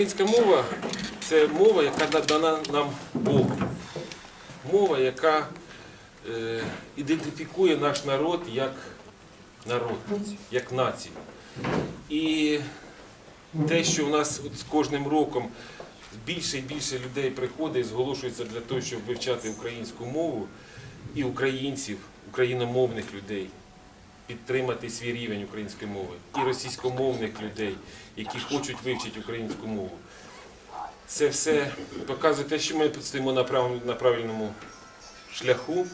Українська мова це мова, яка надана нам Богом. Мова, яка е, ідентифікує наш народ як народ, як націю. І те, що в нас з кожним роком більше і більше людей приходить і зголошується для того, щоб вивчати українську мову і українців, україномовних людей, підтримати свій рівень української мови, і російськомовних людей, які хочуть вивчити українську мову. Це все показує те, що ми стоїмо на прав- на правильному шляху,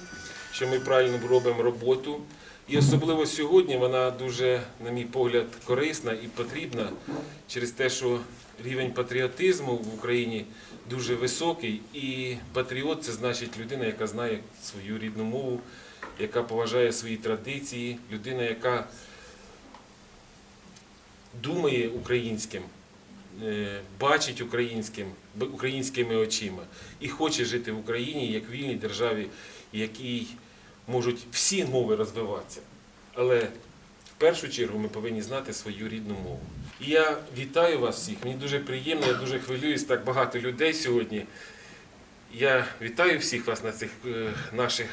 що ми правильно робимо роботу. І особливо сьогодні вона дуже, на мій погляд, корисна і потрібна через те, що рівень патріотизму в Україні дуже високий. І патріот це значить людина, яка знає свою рідну мову, яка поважає свої традиції, людина, яка думає українським, е, бачить українським, українськими очима і хоче жити в Україні як вільній державі, якій можуть всі мови розвиватися. Але в першу чергу ми повинні знати свою рідну мову. І я вітаю вас всіх. Мені дуже приємно, я дуже хвилююсь, так багато людей сьогодні. Я вітаю всіх вас на цих е, наших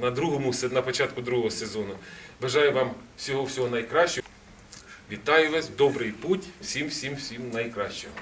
на другому на початку другого сезону. Бажаю вам всього всього найкращого. Вітаю вас, добрий путь, всім, всім, всім найкращого.